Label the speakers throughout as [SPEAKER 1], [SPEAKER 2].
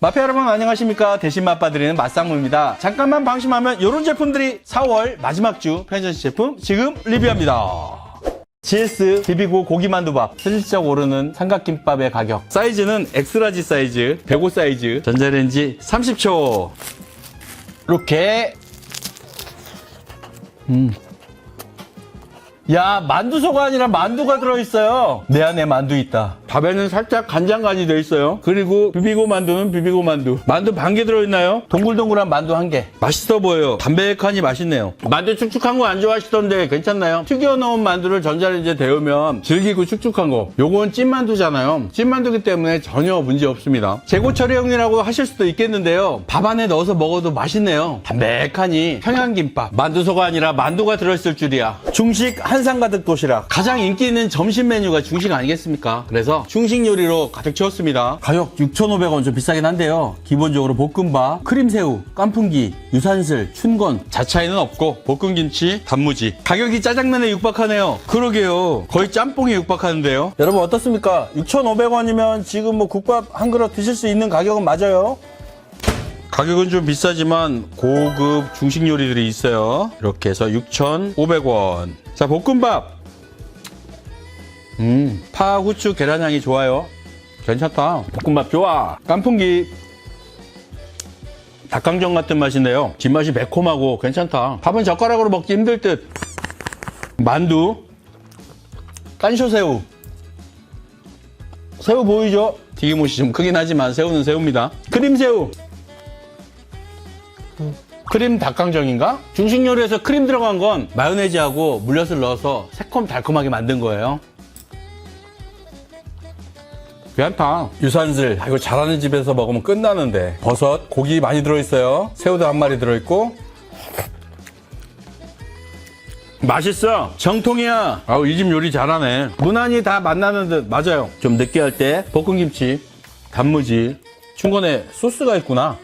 [SPEAKER 1] 마페 여러분 안녕하십니까? 대신 맛봐드리는 맛상무입니다. 잠깐만 방심하면 이런 제품들이 4월 마지막 주 편의점 제품 지금 리뷰합니다. GS 비비고 고기만두밥. 슬쩍 오르는 삼각김밥의 가격. 사이즈는 엑스라지 사이즈 105 사이즈 전자레인지 30초. 이렇게. 음. 야 만두 소가 아니라 만두가 들어있어요. 내 안에 만두 있다 밥에는 살짝 간장 간이 돼 있어요. 그리고 비비고 만두는 비비고 만두. 만두 반 개 들어있나요? 동글동글한 만두 한 개. 맛있어 보여요. 담백하니 맛있네요. 만두 축축한 거 안 좋아하시던데 괜찮나요? 튀겨 넣은 만두를 전자레인지에 데우면 질기고 축축한 거. 요건 찐만두잖아요. 찐만두기 때문에 전혀 문제 없습니다. 재고 처리형이라고 하실 수도 있겠는데요. 밥 안에 넣어서 먹어도 맛있네요. 담백하니 평양김밥. 만두소가 아니라 만두가 들어있을 줄이야. 중식 한상 가득 도시락. 가장 인기 있는 점심 메뉴가 중식 아니겠습니까? 그래서 중식 요리로 가득 채웠습니다. 가격 6,500원 좀 비싸긴 한데요. 기본적으로 볶음밥 크림새우 깐풍기 유산슬 춘건. 자차에는 없고 볶음김치 단무지. 가격이 짜장면에 육박하네요. 그러게요. 거의 짬뽕에 육박하는데요. 여러분 어떻습니까? 6,500원이면 지금 뭐 국밥 한 그릇 드실 수 있는 가격은 맞아요? 가격은 좀 비싸지만 고급 중식 요리들이 있어요. 이렇게 해서 6,500원. 자, 볶음밥. 음, 파, 후추, 계란 향이 좋아요. 괜찮다. 볶음밥 좋아. 깐풍기. 닭강정 같은 맛인데요. 뒷맛이 매콤하고 괜찮다. 밥은 젓가락으로 먹기 힘들 듯. 만두. 깐쇼새우. 새우 보이죠? 튀김옷이 좀 크긴 하지만 새우는 새우입니다. 크림새우. 크림 닭강정인가? 중식 요리에서 크림 들어간 건 마요네즈하고 물엿을 넣어서 새콤달콤하게 만든 거예요. 괜찮다. 유산슬. 아, 이거 잘하는 집에서 먹으면 끝나는데. 버섯, 고기 많이 들어있어요. 새우도 한 마리 들어있고. 맛있어. 정통이야. 아우, 이 집 요리 잘하네. 무난히 다 만나는 듯. 맞아요. 좀 느끼할 때 볶음김치, 단무지, 중간에 소스가 있구나.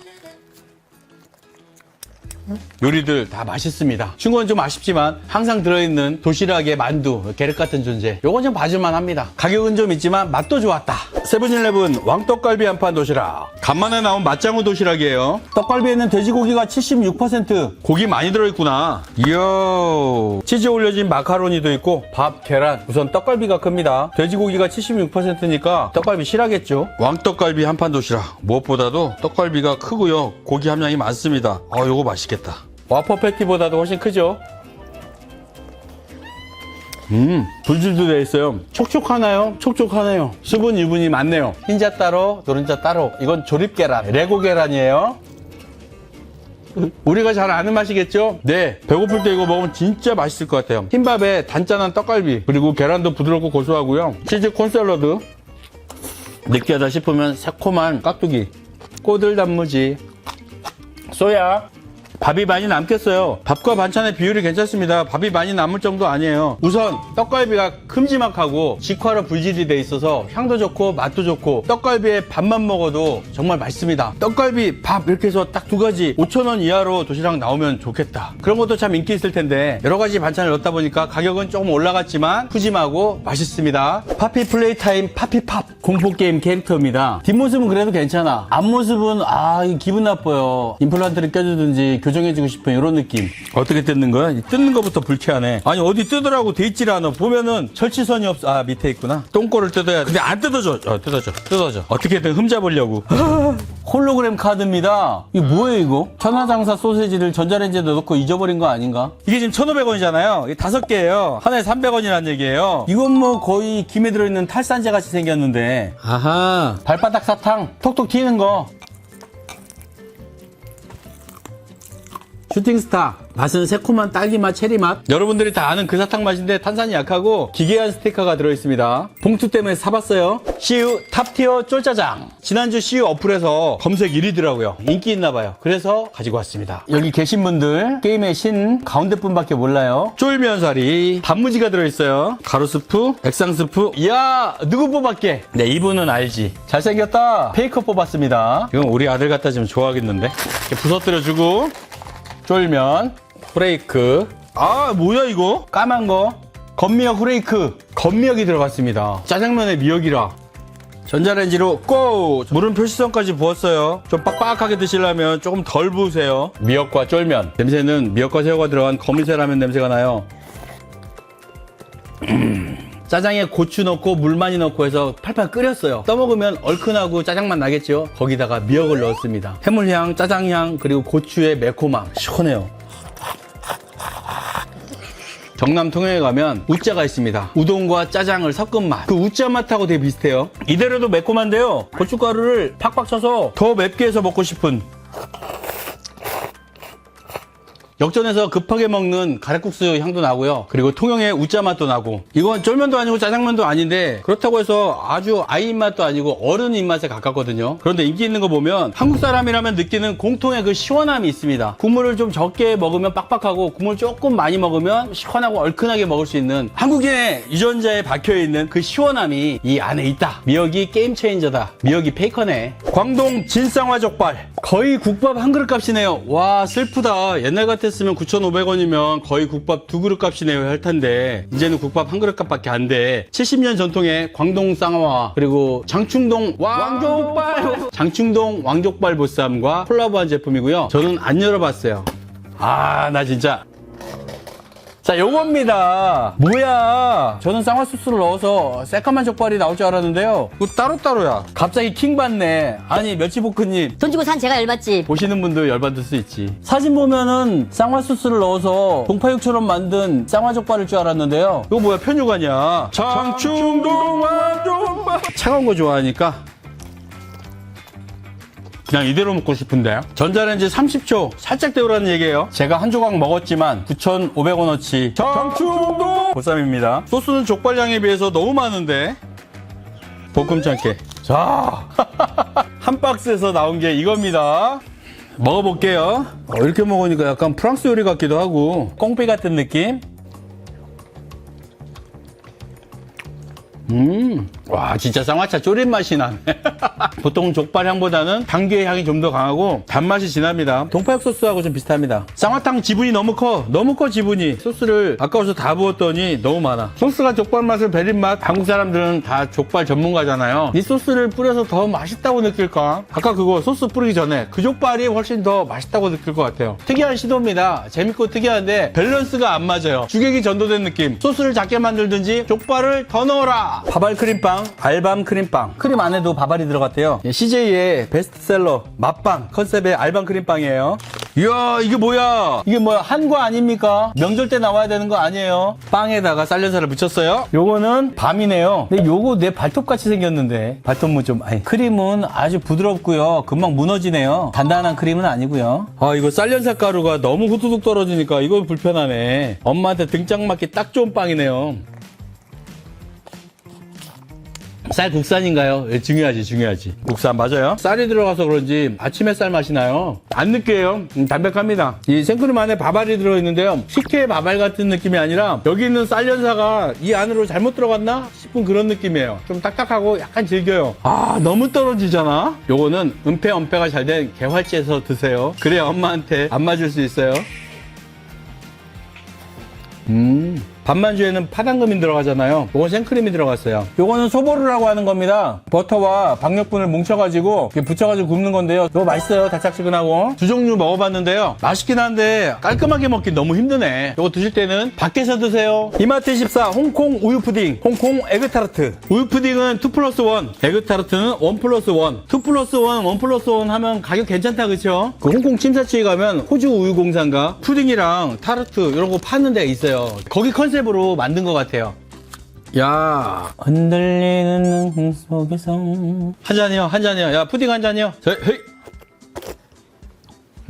[SPEAKER 1] 요리들 다 맛있습니다. 춘건 좀 아쉽지만 항상 들어있는 도시락에 만두, 계륵 같은 존재. 요건 좀 봐줄만 합니다. 가격은 좀 있지만 맛도 좋았다. 세븐일레븐 왕떡갈비 한판 도시락. 간만에 나온 맛장우 도시락이에요. 떡갈비에는 돼지고기가 76%. 고기 많이 들어있구나. 이야. 치즈 올려진 마카로니도 있고 밥, 계란. 우선 떡갈비가 큽니다. 돼지고기가 76%니까 떡갈비 실하겠죠. 왕떡갈비 한판 도시락. 무엇보다도 떡갈비가 크고요. 고기 함량이 많습니다. 아, 요거 맛있겠다. 와퍼 패티보다도 훨씬 크죠? 음, 불질도 돼 있어요. 촉촉하나요? 촉촉하네요. 수분, 유분이 많네요. 흰자 따로, 노른자 따로. 이건 조립 계란, 레고 계란이에요. 우리가 잘 아는 맛이겠죠? 네. 배고플 때 이거 먹으면 진짜 맛있을 것 같아요. 흰밥에 단짠한 떡갈비, 그리고 계란도 부드럽고 고소하고요. 치즈 콘샐러드. 느끼하다 싶으면 새콤한 깍두기, 꼬들 단무지, 쏘야. 밥이 많이 남겠어요. 밥과 반찬의 비율이 괜찮습니다. 밥이 많이 남을 정도 아니에요. 우선 떡갈비가 큼지막하고 직화로 불질이 돼 있어서 향도 좋고 맛도 좋고 떡갈비에 밥만 먹어도 정말 맛있습니다. 떡갈비 밥 이렇게 해서 딱 두 가지 5,000원 이하로 도시락 나오면 좋겠다. 그런 것도 참 인기 있을 텐데 여러 가지 반찬을 넣다 보니까 가격은 조금 올라갔지만 푸짐하고 맛있습니다. 파피 플레이 타임 파피팝 공포 게임 캐릭터입니다. 뒷모습은 그래도 괜찮아. 앞모습은 아 기분 나빠요. 임플란트를 껴주든지 해주고 싶은 이런 느낌. 어떻게 뜯는 거야? 이 뜯는 것부터 불쾌하네. 아니 어디 뜯으라고 돼 있질 않아. 보면은 철치선이 없어. 아 밑에 있구나. 똥꼬를 뜯어야 돼. 근데 안 뜯어져. 어, 뜯어져. 뜯어져. 어떻게든 흠잡으려고. 홀로그램 카드입니다. 이거 뭐예요 이거? 천하장사 소세지를 전자레인지에 넣고 잊어버린 거 아닌가? 이게 지금 1,500원이잖아요. 이게 다섯 개예요. 하나에 300원이라는 얘기예요. 이건 뭐 거의 김에 들어있는 탈산제 같이 생겼는데. 아하. 발바닥 사탕 톡톡 튀는 거. 슈팅스타 맛은 새콤한 딸기맛 체리맛. 여러분들이 다 아는 그 사탕 맛인데 탄산이 약하고 기괴한 스티커가 들어있습니다. 봉투 때문에 사봤어요. CU 탑티어 쫄짜장. 지난주 CU 어플에서 검색 1위더라고요. 인기 있나봐요. 그래서 가지고 왔습니다. 여기 계신 분들 게임의 신 가운데 분밖에 몰라요. 쫄면사리 단무지가 들어있어요. 가루스프 액상스프. 이야 누구 뽑았게? 네 이분은 알지. 잘생겼다. 페이커 뽑았습니다. 이건 우리 아들 갖다 주면 좋아하겠는데. 부서뜨려주고 쫄면, 후레이크. 아, 뭐야, 이거? 까만 거. 건미역 후레이크. 건미역이 들어갔습니다. 짜장면에 미역이라. 전자레인지로 고! 물은 표시선까지 부었어요. 좀 빡빡하게 드시려면 조금 덜 부으세요. 미역과 쫄면. 냄새는 미역과 새우가 들어간 거미새 라면 냄새가 나요. 음. 짜장에 고추 넣고 물 많이 넣고 해서 팔팔 끓였어요. 떠먹으면 얼큰하고 짜장맛 나겠죠? 거기다가 미역을 넣었습니다. 해물향, 짜장향, 그리고 고추의 매콤함. 시원해요. 경남 통영에 가면 우짜가 있습니다. 우동과 짜장을 섞은 맛. 그 우짜 맛하고 되게 비슷해요. 이대로도 매콤한데요. 고춧가루를 팍팍 쳐서 더 맵게 해서 먹고 싶은 역전에서 급하게 먹는 가래국수 향도 나고요. 그리고 통영의 우짜 맛도 나고. 이건 쫄면도 아니고 짜장면도 아닌데 그렇다고 해서 아주 아이 입맛도 아니고 어른 입맛에 가깝거든요. 그런데 인기 있는 거 보면 한국 사람이라면 느끼는 공통의 그 시원함이 있습니다. 국물을 좀 적게 먹으면 빡빡하고 국물 조금 많이 먹으면 시원하고 얼큰하게 먹을 수 있는 한국인의 유전자에 박혀 있는 그 시원함이 이 안에 있다. 미역이 게임 체인저다. 미역이 페이커네. 광동 진쌍화 족발. 거의 국밥 한 그릇 값이네요. 와 슬프다. 옛날 같았으면 9,500원이면 거의 국밥 두 그릇 값이네요 할 텐데 이제는 국밥 한 그릇 값밖에 안 돼. 70년 전통의 광동 쌍화 그리고 장충동 왕족발 장충동 왕족발 보쌈과 콜라보한 제품이고요. 저는 안 열어봤어요. 아 나 진짜 자, 요겁니다. 뭐야? 저는 쌍화소스를 넣어서 새까만 족발이 나올 줄 알았는데요. 이거 따로따로야. 갑자기 킹 받네. 아니, 멸치볶음님.
[SPEAKER 2] 돈 주고 산 제가 열받지.
[SPEAKER 1] 보시는 분도 열받을 수 있지. 사진 보면은 쌍화소스를 넣어서 동파육처럼 만든 쌍화족발일 줄 알았는데요. 이거 뭐야, 편육 아니야. 장충동 왕족발. 차가운 거 좋아하니까 그냥 이대로 먹고 싶은데 전자레인지 30초 살짝 데우라는 얘기예요. 제가 한 조각 먹었지만 9,500원어치 장충동 보쌈입니다. 소스는 족발량에 비해서 너무 많은데 볶음치 않게. 자한 박스에서 나온 게 이겁니다. 먹어볼게요. 어, 이렇게 먹으니까 약간 프랑스 요리 같기도 하고 꽁비 같은 느낌? 음, 와, 진짜 쌍화차 졸인 맛이 나네. 보통 족발 향보다는 당귀의 향이 좀 더 강하고 단맛이 진합니다. 동파육 소스하고 좀 비슷합니다. 쌍화탕 지분이 너무 커. 너무 커, 지분이. 소스를 아까워서 다 부었더니 너무 많아. 소스가 족발 맛을 배린 맛. 한국 사람들은 다 족발 전문가잖아요. 이 소스를 뿌려서 더 맛있다고 느낄까? 아까 그거 소스 뿌리기 전에 그 족발이 훨씬 더 맛있다고 느낄 것 같아요. 특이한 시도입니다. 재밌고 특이한데 밸런스가 안 맞아요. 주객이 전도된 느낌. 소스를 작게 만들든지 족발을 더 넣어라. 바발 크림빵, 알밤 크림빵. 크림 안에도 바발이 들어갔대요. CJ의 베스트셀러 맛빵 컨셉의 알밤 크림빵이에요. 이야 이게 뭐야? 이게 뭐야 한과 아닙니까? 명절 때 나와야 되는 거 아니에요? 빵에다가 쌀련사를 묻혔어요. 요거는 밤이네요. 근데 요거 내 발톱 같이 생겼는데 발톱무 좀 아니 크림은 아주 부드럽고요. 금방 무너지네요. 단단한 크림은 아니고요. 아 이거 쌀련사 가루가 너무 후두둑 떨어지니까 이거 불편하네. 엄마한테 등짝 맞기 딱 좋은 빵이네요. 쌀 국산인가요? 예, 중요하지, 중요하지. 국산 맞아요. 쌀이 들어가서 그런지 아침 햇살 맛이 나요. 안 느끼해요. 음, 담백합니다. 이 생크림 안에 바발이 들어있는데요. 식혜 바발 같은 느낌이 아니라 여기 있는 쌀 연사가 이 안으로 잘못 들어갔나 싶은 그런 느낌이에요. 좀 딱딱하고 약간 질겨요. 아, 너무 떨어지잖아? 요거는 은폐, 엄폐가 잘 된 개활지에서 드세요. 그래야 엄마한테 안 맞을 수 있어요. 음. 반만주에는 파당금이 들어가잖아요. 요건 생크림이 들어갔어요. 요거는 소보루라고 하는 겁니다. 버터와 박력분을 뭉쳐가지고 이렇게 붙여가지고 굽는 건데요. 이거 맛있어요. 달짝지근하고. 두 종류 먹어봤는데요. 맛있긴 한데 깔끔하게 먹기 너무 힘드네. 요거 드실 때는 밖에서 드세요. 이마트 14 홍콩 우유 푸딩, 홍콩 에그타르트. 우유 푸딩은 2 플러스 1, 에그타르트는 1 플러스 1. 2 플러스 1, 1 플러스 1 하면 가격 괜찮다 그쵸? 그 홍콩 침사치에 가면 호주 우유 공장가 푸딩이랑 타르트 이런 거 파는 데가 있어요. 거기 컨셉 으로 만든 것 같아요. 야. 흔들리는 눈 속에서. 한 잔이요 한 잔이요. 야 푸딩 한 잔이요. 저, 헤이.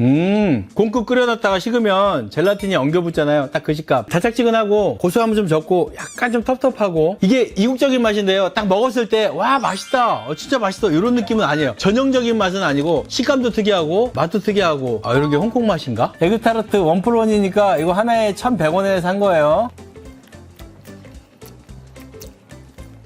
[SPEAKER 1] 음 공급 끓여놨다가 식으면 젤라틴이 엉겨붙잖아요. 딱 그 식감 달짝지근하고 고소함은 좀 적고 약간 좀 텁텁하고. 이게 이국적인 맛인데요. 딱 먹었을 때 와 맛있다. 어, 진짜 맛있어. 이런 느낌은 아니에요. 전형적인 맛은 아니고 식감도 특이하고 맛도 특이하고. 아 이런 게 홍콩 맛인가? 에그 타르트 원플 원이니까 이거 하나에 1100원에 산 거예요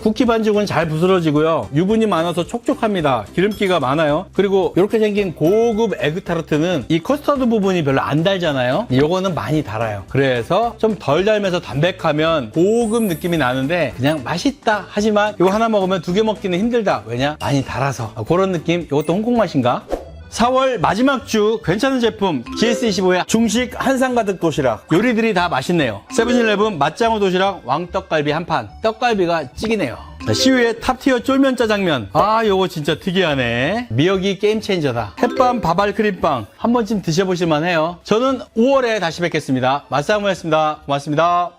[SPEAKER 1] 쿠키 반죽은 잘 부스러지고요. 유분이 많아서 촉촉합니다. 기름기가 많아요. 그리고 이렇게 생긴 고급 에그타르트는 이 커스터드 부분이 별로 안 달잖아요. 요거는 많이 달아요. 그래서 좀 덜 달면서 담백하면 고급 느낌이 나는데 그냥 맛있다 하지만 이거 하나 먹으면 두 개 먹기는 힘들다. 왜냐? 많이 달아서. 아, 그런 느낌. 이것도 홍콩 맛인가? 4월 마지막 주 괜찮은 제품 GS25의 중식 한상 가득 도시락. 요리들이 다 맛있네요. 세븐일레븐 맛장어 도시락 왕떡갈비 한판. 떡갈비가 찌기네요. 자, 시우의 탑티어 쫄면 짜장면. 아 요거 진짜 특이하네. 미역이 게임 체인저다. 햇밤 밥알 크림빵. 한 번쯤 드셔보실만 해요. 저는 5월에 다시 뵙겠습니다. 맛상무였습니다. 고맙습니다